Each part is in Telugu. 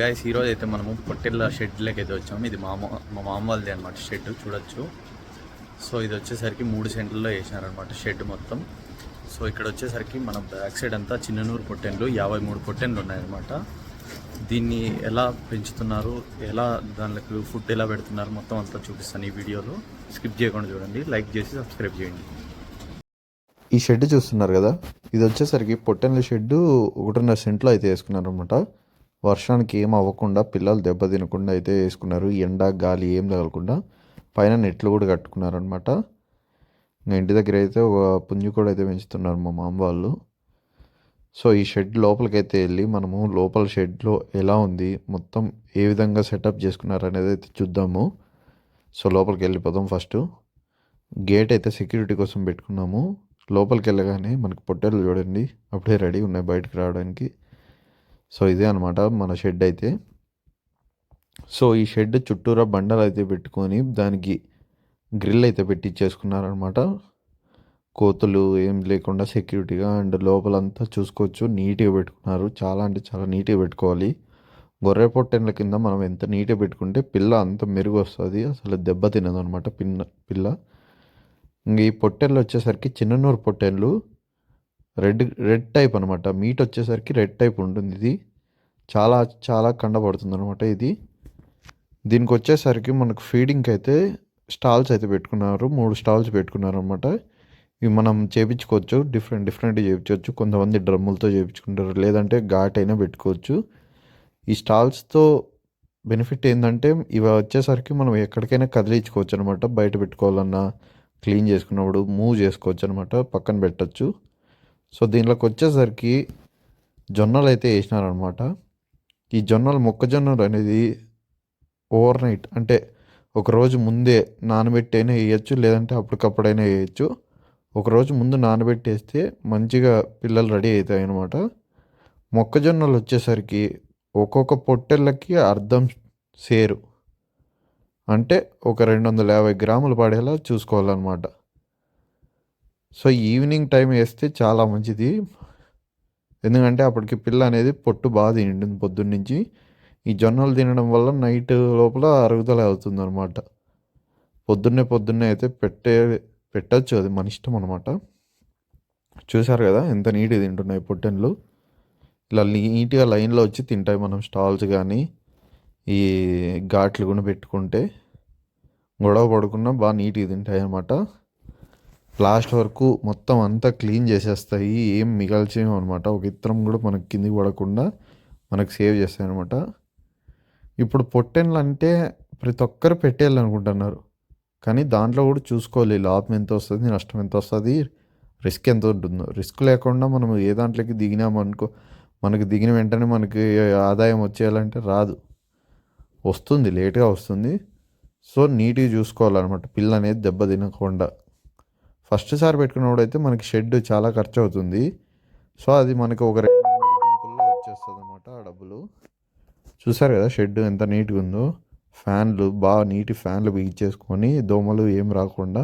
గైస్ ఈరోజు అయితే మనము పొట్టెళ్ళ షెడ్లోకి అయితే వచ్చాము. ఇది మామ మా మామ వాళ్ళది అనమాట షెడ్ చూడొచ్చు. సో ఇది వచ్చేసరికి మూడు సెంట్లలో వేసినారనమాట షెడ్ మొత్తం. సో ఇక్కడ వచ్చేసరికి మన బ్యాక్ సైడ్ అంతా చిన్ననూరు పొట్టెన్లు యాభై మూడు పొట్టెన్లు ఉన్నాయన్నమాట. దీన్ని ఎలా పెంచుతున్నారు ఎలా దానికి ఫుడ్ ఎలా పెడుతున్నారు మొత్తం అంతా చూపిస్తాను ఈ వీడియోలో. స్కిప్ చేయకుండా చూడండి లైక్ చేసి సబ్స్క్రైబ్ చేయండి. ఈ షెడ్ చూస్తున్నారు కదా ఇది వచ్చేసరికి పొట్టెన్ల షెడ్ ఒకటిన్నర సెంట్లో అయితే వేసుకున్నారు అనమాట వర్షానికి ఏం అవ్వకుండా పిల్లలు దెబ్బ తినకుండా అయితే వేసుకున్నారు. ఎండ గాలి ఏం తగలకుండా పైన నెట్లు కూడా కట్టుకున్నారు అనమాట ఇంకా ఇంటి దగ్గర అయితే ఒక పుంజు కూడా అయితే పెంచుతున్నారు మా మామ వాళ్ళు. సో ఈ షెడ్ లోపలికి అయితే వెళ్ళి మనము లోపల షెడ్లో ఎలా ఉంది మొత్తం ఏ విధంగా సెటప్ చేసుకున్నారు అనేది అయితే చూద్దాము. సో లోపలికి వెళ్ళిపోదాం ఫస్ట్. గేట్ అయితే సెక్యూరిటీ కోసం పెట్టుకున్నాము. లోపలికి వెళ్ళగానే మనకి పొట్టేలు చూడండి. అప్పుడే రెడీ ఉన్నాయి బయటకు రావడానికి. సో ఇదే అనమాట మన షెడ్ అయితే. సో ఈ షెడ్ చుట్టూరా బండలు అయితే పెట్టుకొని దానికి గ్రిల్ అయితే పెట్టించేసుకున్నారనమాట కోతులు ఏం లేకుండా సెక్యూరిటీగా అండ్ లోపలంతా చూసుకోవచ్చు. నీట్గా పెట్టుకున్నారు. చాలా అంటే చాలా నీట్గా పెట్టుకోవాలి. గొర్రె పొట్టెన్ల కింద మనం ఎంత నీట్గా పెట్టుకుంటే పిల్ల అంత మెరుగు వస్తుంది. అసలు దెబ్బ తినదు అనమాట పిన్న పిల్ల. ఇంక ఈ పొట్టెళ్ళు వచ్చేసరికి చిన్ననూరు పొట్టెళ్ళు. రెడ్ రెడ్ టైప్ అనమాట మీట్ వచ్చేసరికి రెడ్ టైప్ ఉంటుంది ఇది. చాలా చాలా కండపడుతుంది అనమాట ఇది. దీనికి వచ్చేసరికి మనకు ఫీడింగ్కి అయితే స్టాల్స్ అయితే పెట్టుకున్నారు. మూడు స్టాల్స్ పెట్టుకున్నారు అనమాట ఇవి మనం చేపించుకోవచ్చు. డిఫరెంట్ డిఫరెంట్ చేయించవచ్చు కొంతమంది డ్రమ్ములతో చేయించుకుంటారు లేదంటే ఘాట్ అయినా పెట్టుకోవచ్చు. ఈ స్టాల్స్తో బెనిఫిట్ ఏంటంటే ఇవి వచ్చేసరికి మనం ఎక్కడికైనా కదిలించుకోవచ్చు అనమాట బయట పెట్టుకోవాలన్నా క్లీన్ చేసుకున్నప్పుడు మూవ్ చేసుకోవచ్చు అనమాట పక్కన పెట్టచ్చు. సో దీనిలోకి వచ్చేసరికి జొన్నలు అయితే వేసినారనమాట. ఈ జొన్నలు మొక్కజొన్నలు అనేది ఓవర్ నైట్ అంటే ఒకరోజు ముందే నానబెట్టి అయినా వేయచ్చు లేదంటే అప్పటికప్పుడైనా వేయచ్చు. ఒకరోజు ముందు నానబెట్టేస్తే మంచిగా పిల్లలు రెడీ అవుతాయి అనమాట మొక్కజొన్నలు వచ్చేసరికి ఒక్కొక్క పొట్టెళ్ళకి అర్థం సేరు. అంటే ఒక రెండు వందల యాభై గ్రాములు పడేలా చూసుకోవాలన్నమాట. సో ఈవినింగ్ టైం వేస్తే చాలా మంచిది. ఎందుకంటే అప్పటికి పిల్ల అనేది పొట్టు బాగా తింటుంది పొద్దున్న నుంచి ఈ జొన్నలు తినడం వల్ల నైట్ లోపల అరుగుదల అవుతుంది అనమాట పొద్దున్నే పొద్దున్నే అయితే పెట్టే పెట్టచ్చు. అది మన ఇష్టం అనమాట చూసారు కదా ఎంత నీట్గా తింటున్నాయి పొట్టెన్లు. ఇలా నీట్గా లైన్లో వచ్చి తింటాయి మనం స్టాల్స్ కానీ ఈ ఘాట్లు కూడా పెట్టుకుంటే గొడవ పడకుండా బాగా నీట్గా తింటాయి అన్నమాట. లాస్ట్ వరకు మొత్తం అంతా క్లీన్ చేసేస్తాయి ఏం మిగల్చేయం అనమాట ఒక ఇత్తరం కూడా మనకి కిందికి పడకుండా మనకు సేవ్ చేస్తాయి అనమాట ఇప్పుడు పొట్టెన్లు అంటే ప్రతి ఒక్కరు పెట్టేయాలనుకుంటున్నారు. కానీ దాంట్లో కూడా చూసుకోవాలి లాభం ఎంత వస్తుంది నష్టం ఎంత వస్తుంది రిస్క్ ఎంత ఉంటుందో. రిస్క్ లేకుండా మనం ఏ దాంట్లోకి దిగినామనుకో మనకు దిగిన వెంటనే మనకి ఆదాయం వచ్చేయాలంటే రాదు. వస్తుంది లేట్గా వస్తుంది. సో నీట్గా చూసుకోవాలన్నమాట. పిల్ల అనేది దెబ్బ తినకుండా ఫస్ట్ సారి పెట్టుకున్నప్పుడు అయితే మనకి షెడ్ చాలా ఖర్చు అవుతుంది సో అది మనకి ఒక రెండు గుంపుల్లో వచ్చేస్తుంది అనమాట ఆ డబ్బులు. చూసారు కదా షెడ్ ఎంత నీట్గా ఉందో. ఫ్యాన్లు బాగా నీటి ఫ్యాన్లు బిగించేసుకొని దోమలు ఏం రాకుండా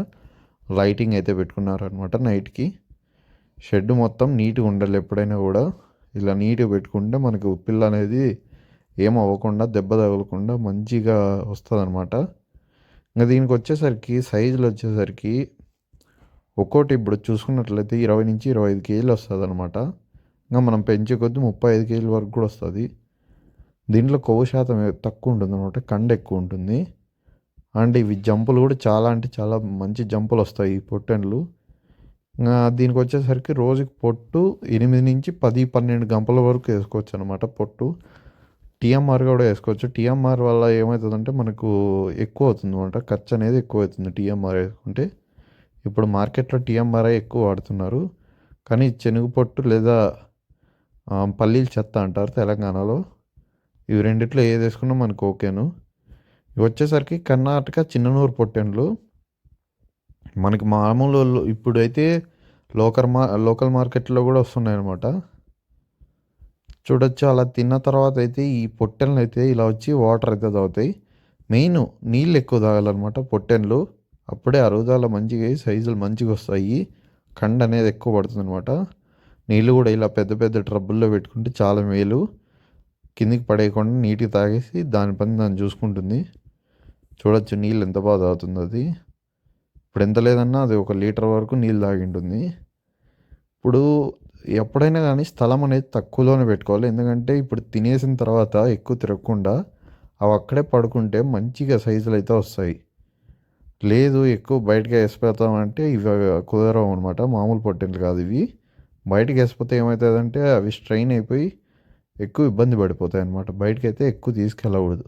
లైటింగ్ అయితే పెట్టుకున్నారనమాట నైట్కి. షెడ్ మొత్తం నీట్గా ఉండాలి ఎప్పుడైనా కూడా. ఇలా నీట్గా పెట్టుకుంటే మనకు పిల్ల అనేది ఏం అవ్వకుండా దెబ్బ తగలకుండా మంచిగా వస్తుంది అనమాట ఇంకా దీనికి వచ్చేసరికి సైజులు వచ్చేసరికి ఒక్కోటి ఇప్పుడు చూసుకున్నట్లయితే ఇరవై నుంచి ఇరవై ఐదు కేజీలు వస్తుంది అనమాట ఇంకా మనం పెంచే కొద్దీ ముప్పై ఐదు కేజీల వరకు కూడా వస్తుంది. దీంట్లో కొవ్వు శాతం తక్కువ ఉంటుంది అనమాట కండ ఎక్కువ ఉంటుంది. అండ్ ఇవి జంపులు కూడా చాలా అంటే చాలా మంచి జంపులు వస్తాయి ఈ పొట్టెన్లు ఇంకా దీనికి వచ్చేసరికి రోజుకి పొట్టు ఎనిమిది నుంచి పది పన్నెండు గంపల వరకు వేసుకోవచ్చు అనమాట పొట్టు. టీఎంఆర్ కూడా వేసుకోవచ్చు. టీఎంఆర్ వల్ల ఏమవుతుందంటే మనకు ఎక్కువ అవుతుంది అనమాట ఖర్చు అనేది ఎక్కువ అవుతుంది టీఎంఆర్ వేసుకుంటే. ఇప్పుడు మార్కెట్లో టీఎంఆర్ఐ ఎక్కువ వాడుతున్నారు. కానీ శనగ పొట్టు లేదా పల్లీలు చెత్త అంటారు తెలంగాణలో. ఇవి రెండిట్లో ఏది వేసుకున్నా మనకు ఓకేను. ఇవి వచ్చేసరికి కర్ణాటక చిన్ననూరు పొట్టెండ్లు మనకి మామూలు ఇప్పుడైతే లోకల్ మా లోకల్ మార్కెట్లో కూడా వస్తున్నాయి అనమాట చూడొచ్చు అలా తిన్న తర్వాత అయితే ఈ పొట్టెన్లు అయితే ఇలా వచ్చి వాటర్ అయితే తాగుతాయి. మెయిన్ నీళ్ళు ఎక్కువ తాగాలన్నమాట పొట్టెన్లు అప్పుడే అరుగుదల మంచిగా అయ్యి సైజులు మంచిగా వస్తాయి. కండ అనేది ఎక్కువ పడుతుంది అనమాట నీళ్ళు కూడా ఇలా పెద్ద పెద్ద ట్రబ్బుల్లో పెట్టుకుంటే చాలా మేలు. కిందికి పడేయకుండా నీటికి తాగేసి దాని పని దాన్ని చూసుకుంటుంది. చూడొచ్చు నీళ్ళు ఎంత బాగా తాగుతుంది అది. ఇప్పుడు ఎంత లేదన్నా అది ఒక లీటర్ వరకు నీళ్ళు తాగింటుంది. ఇప్పుడు ఎప్పుడైనా కానీ స్థలం అనేది తక్కువలోనే పెట్టుకోవాలి. ఎందుకంటే ఇప్పుడు తినేసిన తర్వాత ఎక్కువ తిరగకుండా అవి అక్కడే పడుకుంటే మంచిగా సైజులు అయితే వస్తాయి. లేదు ఎక్కువ బయటకి వేసిపోతామంటే ఇవి కుదరవు అనమాట మామూలు పొట్టెలు కాదు ఇవి. బయటకి వేసిపోతే ఏమవుతుందంటే అవి స్ట్రెయిన్ అయిపోయి ఎక్కువ ఇబ్బంది పడిపోతాయి అనమాట బయటకి అయితే ఎక్కువ తీసుకెళ్ళకూడదు.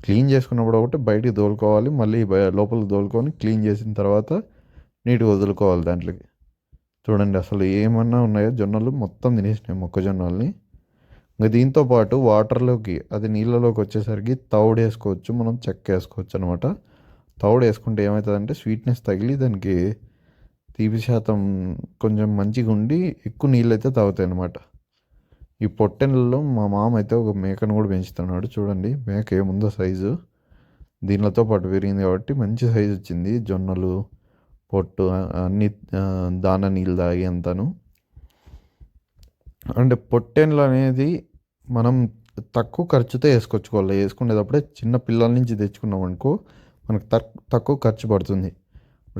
క్లీన్ చేసుకున్నప్పుడు ఒకటి బయటికి దోలుకోవాలి మళ్ళీ లోపల లోపలికి క్లీన్ చేసిన తర్వాత నీట్గా వదులుకోవాలి దాంట్లోకి. చూడండి అసలు ఏమన్నా ఉన్నాయో జొన్నలు మొత్తం తినేసినాయి మొక్కజొన్నల్ని. ఇంకా దీంతో పాటు వాటర్లోకి అది నీళ్ళలోకి వచ్చేసరికి తౌడు వేసుకోవచ్చు మనం చెక్క వేసుకోవచ్చు అనమాట తవుడు వేసుకుంటే ఏమవుతుందంటే స్వీట్నెస్ తగిలి దానికి తీపి శాతం కొంచెం మంచిగా ఉండి ఎక్కువ నీళ్ళు అయితే తాగుతాయి అనమాట ఈ పొట్టెన్లలో మా మామ అయితే ఒక మేకను కూడా పెంచుతున్నాడు. చూడండి మేక ఏముందో సైజు. దీనిలతో పాటు పెరిగింది కాబట్టి మంచి సైజు వచ్చింది. జొన్నలు పొట్టు అన్ని దాన నీళ్ళు తాగి అంతాను. అంటే పొట్టెన్లు అనేది మనం తక్కువ ఖర్చుతో వేసుకొచ్చుకోవాలి వేసుకునేటప్పుడే చిన్న పిల్లల నుంచి తెచ్చుకున్నాం అనుకో మనకు తక్కువ ఖర్చు పడుతుంది.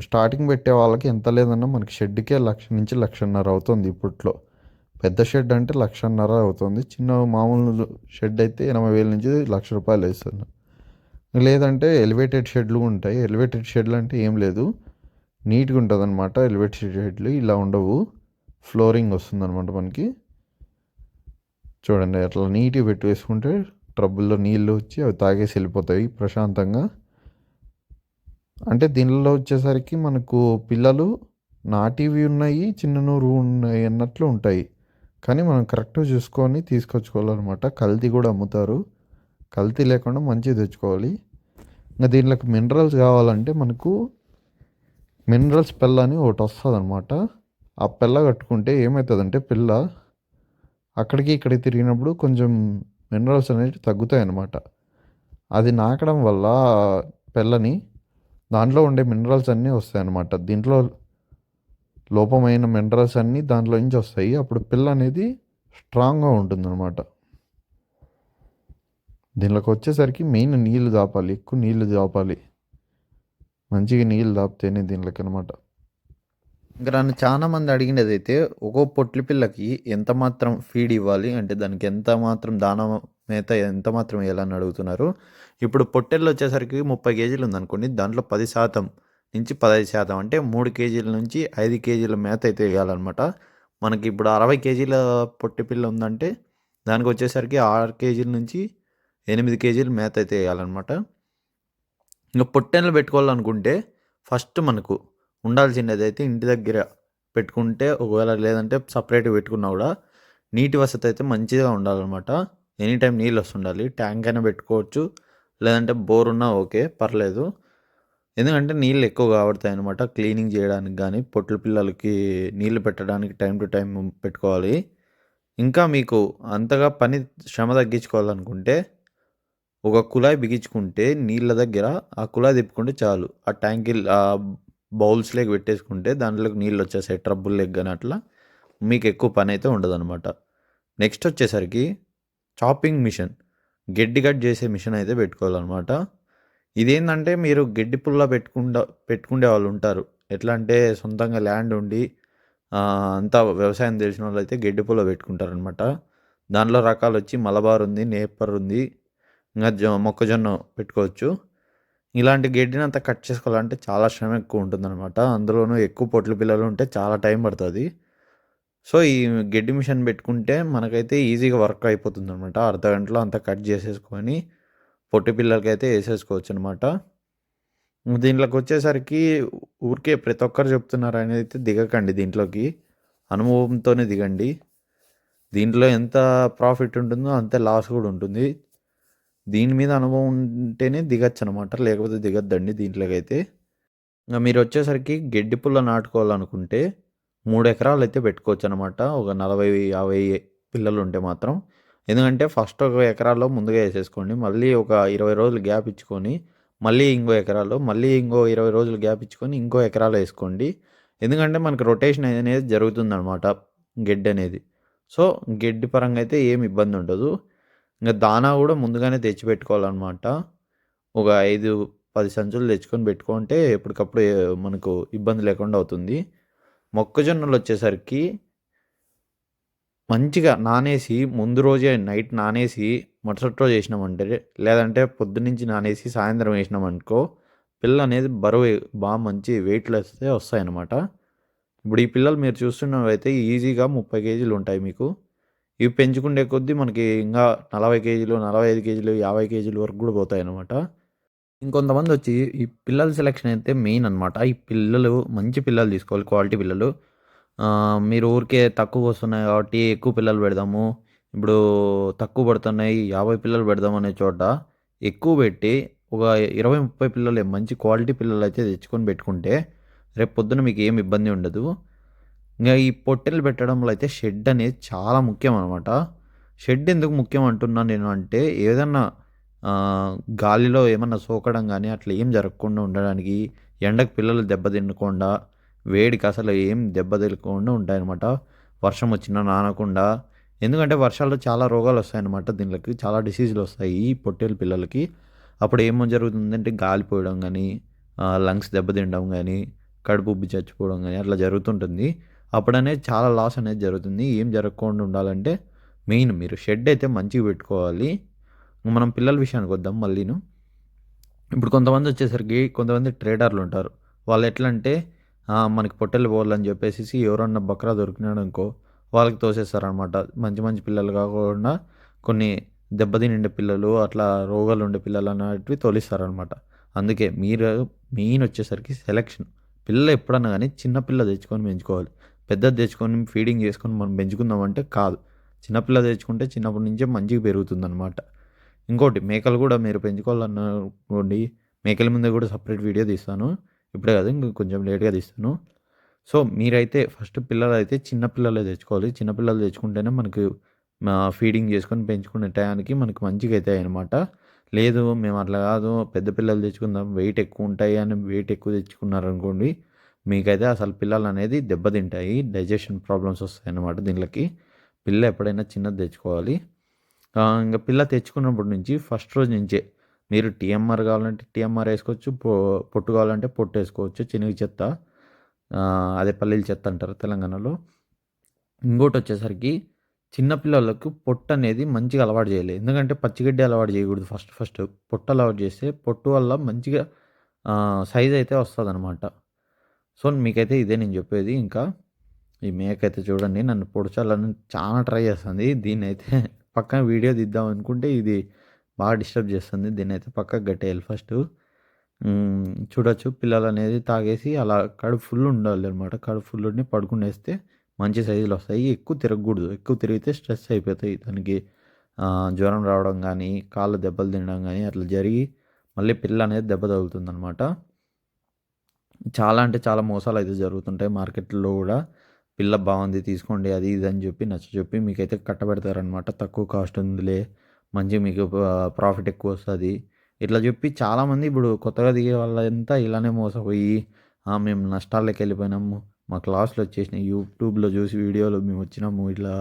స్టార్టింగ్ పెట్టే వాళ్ళకి ఎంత లేదన్నా మనకి షెడ్కే లక్ష నుంచి లక్షన్నర అవుతుంది ఇప్పట్లో. పెద్ద షెడ్ అంటే లక్షన్నర అవుతుంది. చిన్న మామూలు షెడ్ అయితే ఎనభై వేల నుంచి లక్ష రూపాయలు వేస్తున్నారు లేదంటే ఎలివేటెడ్ షెడ్లు ఉంటాయి. ఎలివేటెడ్ షెడ్లు అంటే ఏం లేదు. నీట్గా ఉంటుంది అనమాట ఎలివేటెడ్ షెడ్లు. ఇలా ఉండవు. ఫ్లోరింగ్ వస్తుంది అనమాట మనకి. చూడండి అట్లా నీట్గా పెట్టి వేసుకుంటే ట్రబుల్లో నీళ్ళు వచ్చి అవి తాగేసి వెళ్ళిపోతాయి ప్రశాంతంగా. అంటే దీనిలో వచ్చేసరికి మనకు పిల్లలు నాటివి ఉన్నాయి చిన్న నూరు ఉన్నాయి అన్నట్లు ఉంటాయి. కానీ మనం కరెక్ట్గా చూసుకొని తీసుకొచ్చుకోవాలన్నమాట. కల్తీ కూడా అమ్ముతారు. కల్తీ లేకుండా మంచిగా తెచ్చుకోవాలి. ఇంకా దీంట్లోకి మినరల్స్ కావాలంటే మనకు మినరల్స్ పిల్ల అని ఒకటి వస్తుంది అనమాట ఆ పిల్ల కట్టుకుంటే ఏమవుతుందంటే పిల్ల అక్కడికి ఇక్కడికి తిరిగినప్పుడు కొంచెం మినరల్స్ అనేవి తగ్గుతాయి అన్నమాట అది నాకడం వల్ల పిల్లని దాంట్లో ఉండే మినరల్స్ అన్నీ వస్తాయి అన్నమాట. దీంట్లో లోపమైన మినరల్స్ అన్నీ దాంట్లో నుంచి వస్తాయి. అప్పుడు పిల్ల అనేది స్ట్రాంగ్గా ఉంటుందన్నమాట. దీనిలోకి వచ్చేసరికి మెయిన్ నీళ్ళు దాపాలి. ఎక్కువ నీళ్ళు దాపాలి. మంచిగా నీళ్ళు దాపితేనే దీనిలోకి అనమాట ఇంకా నన్ను చాలా మంది అడిగినది అయితే ఒక్కో పొట్లి పిల్లకి ఎంత మాత్రం ఫీడ్ ఇవ్వాలి? అంటే దానికి ఎంత మాత్రం దాన మేత ఎంత మాత్రం వేయాలని అడుగుతున్నారు. ఇప్పుడు పొట్టెళ్ళు వచ్చేసరికి ముప్పై కేజీలు ఉందనుకోండి దాంట్లో పది శాతం నుంచి పదహైదు శాతం అంటే మూడు కేజీల నుంచి ఐదు కేజీల మేత అయితే వేయాలన్నమాట. మనకి ఇప్పుడు అరవై కేజీల పొట్టి పిల్ల ఉందంటే దానికి వచ్చేసరికి ఆరు కేజీల నుంచి ఎనిమిది కేజీలు మేత అయితే వేయాలన్నమాట. ఇంకా పొట్టెన్లు పెట్టుకోవాలనుకుంటే ఫస్ట్ మనకు ఉండాల్సినది అయితే ఇంటి దగ్గర పెట్టుకుంటే ఒకవేళ లేదంటే సపరేట్గా పెట్టుకున్నా కూడా నీటి వసతి అయితే మంచిగా ఉండాలన్నమాట. ఎనీ టైం నీళ్ళు వస్తుండాలి. ట్యాంక్ అయినా పెట్టుకోవచ్చు. లేదంటే బోర్ ఉన్నా ఓకే పర్లేదు. ఎందుకంటే నీళ్ళు ఎక్కువ కాబడతాయి అనమాట క్లీనింగ్ చేయడానికి కానీ పొట్ల పిల్లలకి నీళ్ళు పెట్టడానికి టైం టు టైం పెట్టుకోవాలి. ఇంకా మీకు అంతగా పని శ్రమ తగ్గించుకోవాలనుకుంటే ఒక కుళాయి బిగించుకుంటే నీళ్ళ దగ్గర ఆ కుళాయి తిప్పుకుంటే చాలు. ఆ ట్యాంకి ఆ బౌల్స్లోకి పెట్టేసుకుంటే దాంట్లోకి నీళ్ళు వచ్చేసాయి ట్రబుల్ లెగ్ కానీ అట్లా. మీకు ఎక్కువ పని అయితే ఉండదు అనమాట నెక్స్ట్ వచ్చేసరికి చాపింగ్ మిషన్. గడ్డి కట్ చేసే మిషన్ అయితే పెట్టుకోవాలన్నమాట. ఇదేంటంటే మీరు గడ్డి పుల్ల పెట్టుకుండా పెట్టుకునే వాళ్ళు ఉంటారు. ఎట్లా అంటే సొంతంగా ల్యాండ్ ఉండి అంతా వ్యవసాయం తెలిసిన వాళ్ళు అయితే గడ్డి పుల్ల పెట్టుకుంటారనమాట దాంట్లో రకాలు వచ్చి మలబార్ ఉంది నేపర్ ఉంది ఇంకా జొ మొక్కజొన్న పెట్టుకోవచ్చు. ఇలాంటి గడ్డిని అంతా కట్ చేసుకోవాలంటే చాలా శ్రమ ఎక్కువ ఉంటుందన్నమాట. అందులోనూ ఎక్కువ పొట్ల పిల్లలు ఉంటే చాలా టైం పడుతుంది. సో ఈ గడ్డి మిషన్ పెట్టుకుంటే మనకైతే ఈజీగా వర్క్ అయిపోతుంది అనమాట అర్ధ గంటలో అంతా కట్ చేసేసుకొని పొట్టి పిల్లలకి అయితే వేసేసుకోవచ్చు అనమాట దీంట్లోకి వచ్చేసరికి ఊరికే ప్రతి ఒక్కరు చెప్తున్నారు అనేది అయితే దిగకండి దీంట్లోకి. అనుభవంతోనే దిగండి. దీంట్లో ఎంత ప్రాఫిట్ ఉంటుందో అంతే లాస్ కూడా ఉంటుంది. దీని మీద అనుభవం ఉంటేనే దిగచ్చు అనమాట లేకపోతే దిగద్దండి దీంట్లోకి అయితే ఇంకా మీరు వచ్చేసరికి గడ్డి పుల్ల నాటుకోవాలనుకుంటే మూడు ఎకరాలు అయితే పెట్టుకోవచ్చు అనమాట ఒక నలభై యాభై పిల్లలు ఉంటే మాత్రం. ఎందుకంటే ఫస్ట్ ఒక ఎకరాల్లో ముందుగా వేసేసుకోండి. మళ్ళీ ఒక ఇరవై రోజులు గ్యాప్ ఇచ్చుకొని మళ్ళీ ఇంకో ఎకరాలు మళ్ళీ ఇంకో ఇరవై రోజులు గ్యాప్ ఇచ్చుకొని ఇంకో ఎకరాలు వేసుకోండి. ఎందుకంటే మనకి రొటేషన్ అనేది జరుగుతుందన్నమాట గడ్డి అనేది. సో గడ్డి పరంగా అయితే ఏమి ఇబ్బంది ఉండదు. ఇంకా దానా కూడా ముందుగానే తెచ్చి పెట్టుకోవాలన్నమాట ఒక ఐదు పది సంచులు తెచ్చుకొని పెట్టుకుంటే ఎప్పటికప్పుడు మనకు ఇబ్బంది లేకుండా అవుతుంది. మొక్కజొన్నలు వచ్చేసరికి మంచిగా నానేసి ముందు రోజే నైట్ నానేసి మరుసటి రోజు వేసినామంటే లేదంటే పొద్దున్నుంచి నానేసి సాయంత్రం వేసినామనుకో పిల్ల అనేది బరువు బాగా మంచి వెయిట్లు వస్తే వస్తాయన్నమాట. ఇప్పుడు ఈ పిల్లలు మీరు చూస్తున్నవైతే ఈజీగా ముప్పై కేజీలు ఉంటాయి మీకు. ఇవి పెంచుకుండే కొద్దీ మనకి ఇంకా నలభై కేజీలు నలభై ఐదు కేజీలు యాభై కేజీలు వరకు కూడా పోతాయి అన్నమాట ఇంకొంతమంది వచ్చి ఈ పిల్లల సెలెక్షన్ అయితే మెయిన్ అనమాట ఈ పిల్లలు మంచి పిల్లలు తీసుకోవాలి క్వాలిటీ పిల్లలు. మీరు ఊరికే తక్కువ వస్తున్నాయి కాబట్టి ఎక్కువ పిల్లలు పెడదాము. ఇప్పుడు తక్కువ పడుతున్నాయి యాభై పిల్లలు పెడదాం అనే చోట ఎక్కువ పెట్టి ఒక ఇరవై ముప్పై పిల్లలు మంచి క్వాలిటీ పిల్లలు అయితే తెచ్చుకొని పెట్టుకుంటే రేపు పొద్దున మీకు ఏం ఇబ్బంది ఉండదు. ఇంకా ఈ పొట్టెలు పెట్టడంలో అయితే షెడ్ అనేది చాలా ముఖ్యం అనమాట షెడ్ ఎందుకు ముఖ్యం అంటున్నాను నేను అంటే ఏదన్నా గాలిలో ఏమన్నా సోకడం కానీ అట్లా ఏం జరగకుండా ఉండడానికి ఎండకు పిల్లలు దెబ్బ తినకుండా వేడికి అసలు ఏం దెబ్బ తినకుండా ఉంటాయన్నమాట. వర్షం వచ్చినా నానకుండా. ఎందుకంటే వర్షాల్లో చాలా రోగాలు వస్తాయన్నమాట దీనికి చాలా డిసీజులు వస్తాయి ఈ పొట్టేలు పిల్లలకి. అప్పుడు ఏమో జరుగుతుందంటే గాలిపోయడం కానీ లంగ్స్ దెబ్బతినడం కానీ కడుపు ఉబ్బి చచ్చిపోవడం కానీ అట్లా జరుగుతుంటుంది. అప్పుడనే చాలా లాస్ అనేది జరుగుతుంది. ఏం జరగకుండా ఉండాలంటే మెయిన్ మీరు షెడ్ అయితే మంచిగా పెట్టుకోవాలి. మనం పిల్లల విషయానికి వద్దాం మళ్ళీను. ఇప్పుడు కొంతమంది వచ్చేసరికి కొంతమంది ట్రేడర్లు ఉంటారు. వాళ్ళు ఎట్లా అంటే మనకి పొట్టెలు పోవాలని చెప్పేసి ఎవరన్నా బక్రా దొరికినాడు అనుకో వాళ్ళకి తోసేస్తారనమాట. మంచి మంచి పిల్లలు కాకుండా కొన్ని దెబ్బతినిండే పిల్లలు అట్లా రోగాలు ఉండే పిల్లలు అనేటివి తోలిస్తారనమాట. అందుకే మీరు మెయిన్ వచ్చేసరికి సెలెక్షన్. పిల్ల ఎప్పుడన్నా కానీ చిన్నపిల్ల తెచ్చుకొని పెంచుకోవాలి. పెద్దది తెచ్చుకొని ఫీడింగ్ చేసుకొని మనం పెంచుకుందామంటే కాదు. చిన్నపిల్ల తెచ్చుకుంటే చిన్నప్పటి నుంచే మంచిగా పెరుగుతుందన్నమాట ఇంకోటి మేకలు కూడా మీరు పెంచుకోవాలనుకోండి మేకల మీద కూడా సపరేట్ వీడియో తీస్తాను. ఇప్పుడే కాదు ఇంకా కొంచెం లేట్గా తీస్తాను. సో మీరైతే ఫస్ట్ పిల్లలు అయితే చిన్న పిల్లలే తెచ్చుకోవాలి. చిన్న పిల్లలు తెచ్చుకుంటేనే మనకు ఫీడింగ్ చేసుకొని పెంచుకునే టయానికి మనకు మంచిగా అవుతాయి అనమాట లేదు మేము అట్లా కాదు పెద్ద పిల్లలు తెచ్చుకుందాం వెయిట్ ఎక్కువ ఉంటాయి అని వెయిట్ ఎక్కువ తెచ్చుకున్నారనుకోండి మీకైతే అసలు పిల్లలు అనేది దెబ్బతింటాయి డైజెషన్ ప్రాబ్లమ్స్ వస్తాయి అన్నమాట దీనికి పిల్ల ఎప్పుడైనా చిన్నది తెచ్చుకోవాలి. ఇంకా పిల్ల తెచ్చుకున్నప్పటి నుంచి ఫస్ట్ రోజు నుంచే మీరు టీఎంఆర్ కావాలంటే టీఎంఆర్ వేసుకోవచ్చు పొ పొట్టు కావాలంటే పొట్టు వేసుకోవచ్చు చినిగి చెత్త అదే పల్లీల చెత్త అంటారు తెలంగాణలో. ఇంకోటి వచ్చేసరికి చిన్నపిల్లలకు పొట్టు అనేది మంచిగా అలవాటు చేయాలి. ఎందుకంటే పచ్చిగడ్డి అలవాటు చేయకూడదు ఫస్ట్ ఫస్ట్ పొట్టు అలవాటు చేస్తే పొట్టు వల్ల మంచిగా సైజ్ అయితే వస్తుంది అనమాట సో మీకైతే ఇదే నేను చెప్పేది. ఇంకా ఈ మేకైతే చూడండి నన్ను పొడిచాలని చాలా ట్రై చేస్తుంది. దీన్ని అయితే పక్కన వీడియో తీద్దాం అనుకుంటే ఇది బాగా డిస్టర్బ్ చేస్తుంది. దీన్ని అయితే పక్కకు గట్టేయాలి ఫస్ట్. చూడొచ్చు. పిల్లలు అనేది తాగేసి అలా కడుపు ఫుల్ ఉండాలి అనమాట కడుపు ఫుల్ ఉండి పడుకునేస్తే మంచి సైజులు వస్తాయి. ఎక్కువ తిరగకూడదు. ఎక్కువ తిరిగితే స్ట్రెస్ అయిపోతాయి. దానికి జ్వరం రావడం కానీ కాళ్ళు దెబ్బలు తినడం కానీ అట్లా జరిగి మళ్ళీ పిల్ల అనేది దెబ్బ తగులుతుంది అనమాట చాలా అంటే చాలా మోసాలు అయితే జరుగుతుంటాయి మార్కెట్లో కూడా. పిల్ల బాగుంది తీసుకోండి అది ఇది అని చెప్పి నచ్చ చెప్పి మీకైతే కట్టబెడతారనమాట తక్కువ కాస్ట్ ఉందిలే మంచి మీకు ప్రాఫిట్ ఎక్కువ వస్తుంది. ఇట్లా చెప్పి చాలామంది ఇప్పుడు కొత్తగా దిగే వాళ్ళంతా ఇలానే మోసపోయి మేము నష్టాల్లోకి వెళ్ళిపోయినాము మా క్లాస్లో వచ్చేసినాయి. యూట్యూబ్లో చూసి వీడియోలు మేము వచ్చినాము ఇట్లా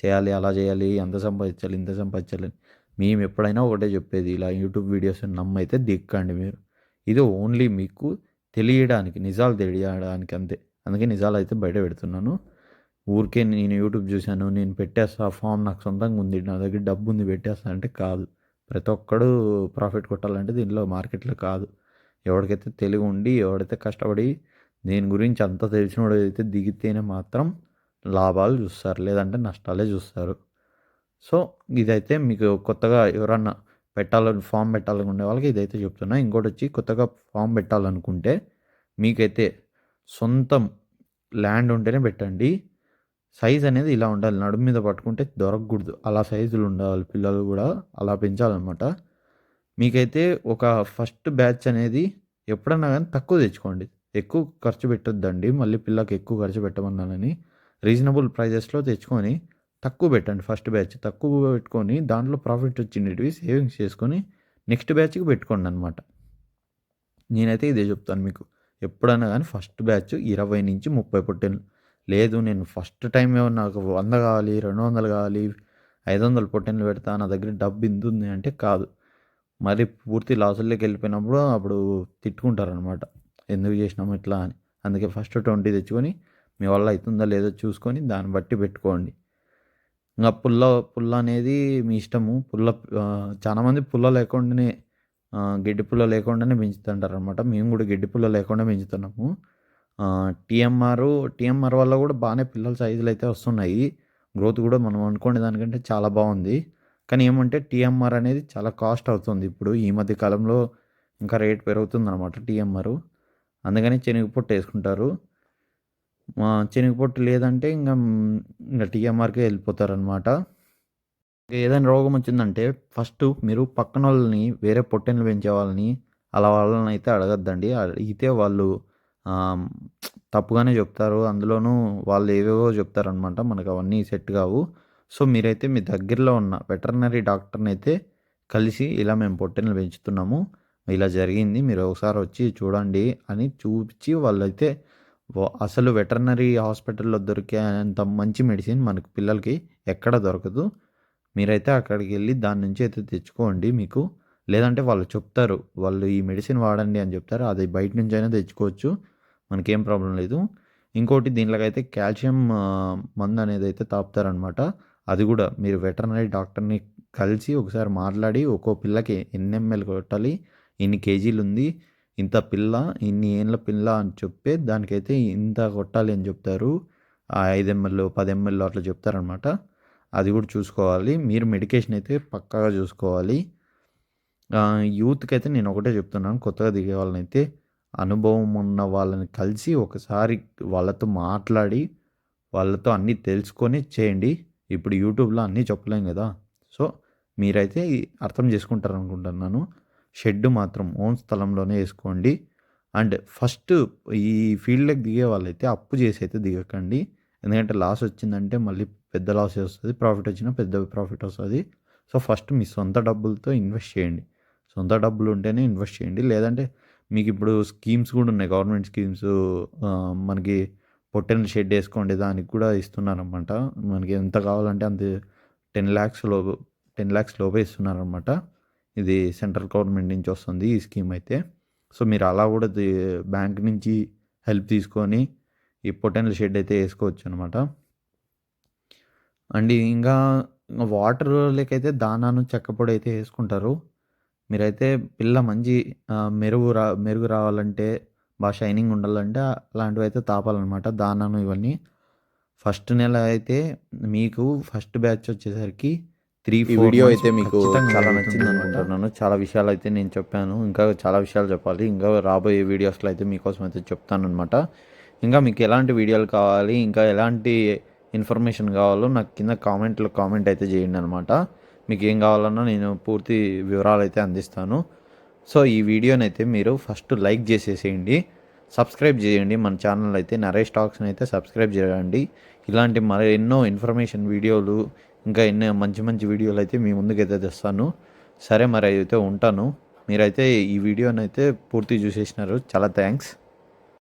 చేయాలి అలా చేయాలి ఎంత సంపాదించాలి ఇంత సంపాదించాలి అని." మేము ఎప్పుడైనా ఒకటే చెప్పేది ఇలా యూట్యూబ్ వీడియోస్ నమ్మైతే దిక్కండి మీరు. ఇది ఓన్లీ మీకు తెలియడానికి నిజాలు తెలియడానికి అంతే. అందుకే నిజాలు అయితే బయట పెడుతున్నాను. ఊరికే నేను యూట్యూబ్ చూశాను నేను పెట్టేస్తా ఫామ్ నాకు సొంతంగా ఉంది నా దగ్గర డబ్బు ఉంది పెట్టేస్తా అంటే కాదు. ప్రతి ఒక్కడు ప్రాఫిట్ కొట్టాలంటే దీనిలో మార్కెట్లో కాదు. ఎవరికైతే తెలివి ఉండి ఎవడైతే కష్టపడి దీని గురించి అంతా తెలిసినోడు అయితే దిగితేనే మాత్రం లాభాలు చూస్తారు లేదంటే నష్టాలే చూస్తారు. సో ఇదైతే మీకు కొత్తగా ఎవరన్నా పెట్టాలని ఫామ్ పెట్టాలనుకునే వాళ్ళకి ఇదైతే చెప్తున్నా. ఇంకోటి వచ్చి కొత్తగా ఫామ్ పెట్టాలనుకుంటే మీకైతే సొంతం ల్యాండ్ ఉంటేనే పెట్టండి. సైజ్ అనేది ఇలా ఉండాలి. నడుము మీద పట్టుకుంటే దొరకకూడదు. అలా సైజులు ఉండాలి పిల్లలు కూడా. అలా పెంచాలన్నమాట. మీకైతే ఒక ఫస్ట్ బ్యాచ్ అనేది ఎప్పుడన్నా కానీ తక్కువ తెచ్చుకోండి. ఎక్కువ ఖర్చు పెట్టొద్దండి. మళ్ళీ పిల్లకి ఎక్కువ ఖర్చు పెట్టమన్నానని రీజనబుల్ ప్రైజెస్లో తెచ్చుకొని తక్కువ పెట్టండి ఫస్ట్ బ్యాచ్. తక్కువ పెట్టుకొని దాంట్లో ప్రాఫిట్ వచ్చినవి సేవింగ్స్ చేసుకొని నెక్స్ట్ బ్యాచ్కి పెట్టుకోండి అనమాట నేనైతే ఇదే చెప్తాను మీకు. ఎప్పుడైనా కానీ ఫస్ట్ బ్యాచ్ ఇరవై నుంచి ముప్పై పొట్టెలు లేదు నేను ఫస్ట్ టైం నాకు వంద కావాలి రెండు వందలు కావాలి ఐదు వందలు పొట్టెన్లు పెడతా నా దగ్గర డబ్బు ఇంత ఉంది అంటే కాదు. మరి పూర్తి లాసుల్లోకి వెళ్ళిపోయినప్పుడు అప్పుడు తిట్టుకుంటారనమాట ఎందుకు చేసినాము ఇట్లా? అని. అందుకే ఫస్ట్ ట్వంటీ తెచ్చుకొని మీ వల్ల అవుతుందా లేదో చూసుకొని దాన్ని బట్టి పెట్టుకోండి. ఇంకా పుల్ల పుల్ల అనేది మీ ఇష్టము. పుల్ల చాలామంది పుల్ల లేకుండానే గడ్డి పుల్ల లేకుండానే పెంచుతుంటారు అనమాట మేము కూడా గడ్డి పుల్ల లేకుండా పెంచుతున్నాము. టీఎంఆర్ టీఎంఆర్ వల్ల కూడా బాగానే పిల్లల సైజులు అయితే వస్తున్నాయి. గ్రోత్ కూడా మనం అనుకునే దానికంటే చాలా బాగుంది. కానీ ఏమంటే టీఎంఆర్ అనేది చాలా కాస్ట్ అవుతుంది. ఇప్పుడు ఈ మధ్య కాలంలో ఇంకా రేట్ పెరుగుతుంది అనమాట టీఎంఆర్. అందుకని శనగపొట్టు వేసుకుంటారు. శనగపొట్టు లేదంటే ఇంకా ఇంకా టీఎంఆర్కే వెళ్ళిపోతారనమాట ఏదైనా రోగం వచ్చిందంటే ఫస్ట్ మీరు పక్కన వాళ్ళని వేరే పొట్టెన్లు పెంచే వాళ్ళని అలా వాళ్ళని అయితే అడగద్దండి. అడిగితే వాళ్ళు తప్పుగానే చెప్తారు. అందులోనూ వాళ్ళు ఏవేవో చెప్తారనమాట మనకు అవన్నీ సెట్ కావు. సో మీరైతే మీ దగ్గరలో ఉన్న వెటర్నరీ డాక్టర్ని అయితే కలిసి ఇలా మేము పొట్టెన్లు పెంచుతున్నాము. ఇలా జరిగింది. మీరు ఒకసారి వచ్చి చూడండి అని చూపించి వాళ్ళైతే అసలు వెటర్నరీ హాస్పిటల్లో దొరికే అంత మంచి మెడిసిన్ మనకు పిల్లలకి ఎక్కడ దొరకదు. మీరైతే అక్కడికి వెళ్ళి దాని నుంచి అయితే తెచ్చుకోండి మీకు. లేదంటే వాళ్ళు చెప్తారు వాళ్ళు ఈ మెడిసిన్ వాడండి అని చెప్తారు అది బయట నుంచి అయినా తెచ్చుకోవచ్చు మనకేం ప్రాబ్లం లేదు. ఇంకోటి దీంట్లోకైతే కాల్షియం మందు అనేది అయితే తాపుతారనమాట అది కూడా మీరు వెటర్నరీ డాక్టర్ని కలిసి ఒకసారి మాట్లాడి ఒక్కో పిల్లకి ఎన్ని ఎంఎల్ కొట్టాలి ఇన్ని కేజీలు ఉంది ఇంత పిల్ల ఇన్ని ఏళ్ళ పిల్ల అని చెప్పే దానికైతే ఇంత కొట్టాలి అని చెప్తారు. ఐదు ఎంఎల్ పది ఎంఎల్ అట్లా చెప్తారనమాట అది కూడా చూసుకోవాలి. మీరు మెడికేషన్ అయితే పక్కాగా చూసుకోవాలి. యూత్కి అయితే నేను ఒకటే చెప్తున్నాను. కొత్తగా దిగే వాళ్ళనైతే అనుభవం ఉన్న వాళ్ళని కలిసి ఒకసారి వాళ్ళతో మాట్లాడి వాళ్ళతో అన్నీ తెలుసుకొని చేయండి. ఇప్పుడు యూట్యూబ్లో అన్నీ చెప్పలేం కదా. సో మీరైతే అర్థం చేసుకుంటారు అనుకుంటున్నాను షెడ్ మాత్రం ఓన్ స్థలంలోనే వేసుకోండి. అండ్ ఫస్ట్ ఈ ఫీల్డ్లోకి దిగే వాళ్ళైతే అప్పు చేసి అయితే దిగకండి. ఎందుకంటే లాస్ వచ్చిందంటే మళ్ళీ పెద్ద లాస్ వస్తుంది ప్రాఫిట్ వచ్చినా పెద్ద ప్రాఫిట్ వస్తుంది. సో ఫస్ట్ మీ సొంత డబ్బులతో ఇన్వెస్ట్ చేయండి. సొంత డబ్బులు ఉంటేనే ఇన్వెస్ట్ చేయండి. లేదంటే మీకు ఇప్పుడు స్కీమ్స్ కూడా ఉన్నాయి. గవర్నమెంట్ స్కీమ్స్ మనకి పొట్టెన్ షెడ్ వేసుకోండి దానికి కూడా ఇస్తున్నారనమాట మనకి ఎంత కావాలంటే అంత టెన్ ల్యాక్స్లో టెన్ ల్యాక్స్ లోపే ఇస్తున్నారన్నమాట. ఇది సెంట్రల్ గవర్నమెంట్ నుంచి వస్తుంది ఈ స్కీమ్ అయితే. సో మీరు అలా కూడా బ్యాంక్ నుంచి హెల్ప్ తీసుకొని ఈ పొటెన్షియల్ షెడ్ అయితే వేసుకోవచ్చు అనమాట అండ్ ఇంకా వాటర్ లేకైతే దానాను చెక్కపొడి అయితే వేసుకుంటారు. మీరైతే పిల్ల మంచి మెరుగు రా మెరుగు రావాలంటే బాగా షైనింగ్ ఉండాలంటే అలాంటివి అయితే తాపాలన్నమాట దానాను ఇవన్నీ. ఫస్ట్ నెల అయితే మీకు ఫస్ట్ బ్యాచ్ వచ్చేసరికి త్రీ వీడియో అయితే మీకు చాలా నచ్చింది అనుకుంటున్నాను. చాలా విషయాలు అయితే నేను చెప్పాను. ఇంకా చాలా విషయాలు చెప్పాలి. ఇంకా రాబోయే వీడియోస్లో అయితే మీకోసం అయితే చెప్తాను అనమాట ఇంకా మీకు ఎలాంటి వీడియోలు కావాలి? ఇంకా ఎలాంటి ఇన్ఫర్మేషన్ కావాలో నాకు కింద కామెంట్లో కామెంట్ అయితే చేయండి అనమాట మీకు ఏం కావాలన్నా నేను పూర్తి వివరాలు అయితే అందిస్తాను. సో ఈ వీడియోని అయితే మీరు ఫస్ట్ లైక్ చేసేసేయండి. సబ్స్క్రైబ్ చేయండి. మన ఛానల్ అయితే నరేష్ టాక్స్ని అయితే సబ్స్క్రైబ్ చేయండి. ఇలాంటి మరి ఎన్నో ఇన్ఫర్మేషన్ వీడియోలు ఇంకా ఎన్నో మంచి మంచి వీడియోలు అయితే మీ ముందుకైతే తెస్తాను. సరే మరి అయితే ఉంటాను. మీరైతే ఈ వీడియోని అయితే పూర్తి చూసేసినారు. చాలా థ్యాంక్స్.